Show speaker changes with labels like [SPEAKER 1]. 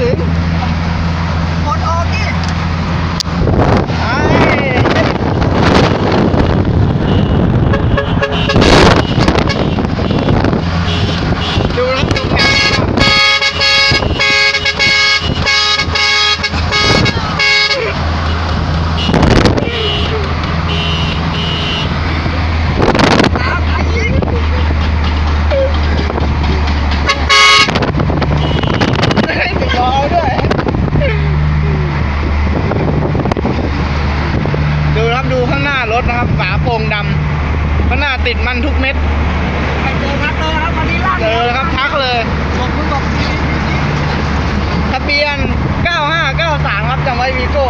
[SPEAKER 1] Okay. ข้างหน้ารถนะครับ ฝาโปร่งดำข้างหน้าติดมันทุกเม็ด
[SPEAKER 2] เจอครับเจอครับวันนี้ล่ากเจอครับทักเ
[SPEAKER 1] ลย
[SPEAKER 2] ท
[SPEAKER 1] ทะเบียน 9593 ครับจำไว้วีโก้